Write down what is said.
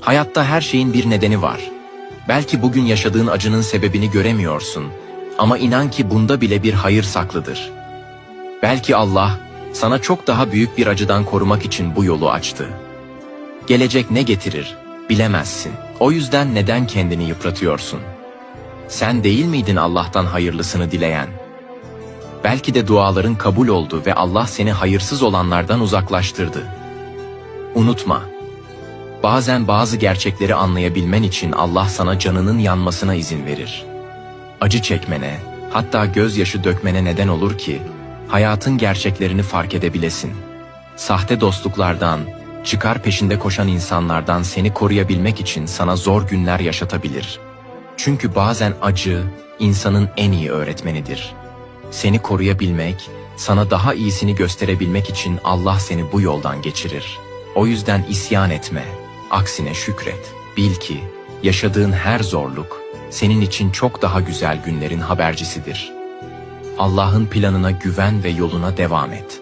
Hayatta her şeyin bir nedeni var. Belki bugün yaşadığın acının sebebini göremiyorsun ama inan ki bunda bile bir hayır saklıdır. Belki Allah sana çok daha büyük bir acıdan korumak için bu yolu açtı. Gelecek ne getirir bilemezsin. O yüzden neden kendini yıpratıyorsun? Sen değil miydin Allah'tan hayırlısını dileyen? Belki de duaların kabul oldu ve Allah seni hayırsız olanlardan uzaklaştırdı. Unutma, bazen bazı gerçekleri anlayabilmen için Allah sana canının yanmasına izin verir. Acı çekmene, hatta gözyaşı dökmene neden olur ki, hayatın gerçeklerini fark edebilesin. Sahte dostluklardan, çıkar peşinde koşan insanlardan seni koruyabilmek için sana zor günler yaşatabilir. Çünkü bazen acı, insanın en iyi öğretmenidir. Seni koruyabilmek, sana daha iyisini gösterebilmek için Allah seni bu yoldan geçirir. O yüzden isyan etme, aksine şükret. Bil ki, yaşadığın her zorluk, senin için çok daha güzel günlerin habercisidir. Allah'ın planına güven ve yoluna devam et.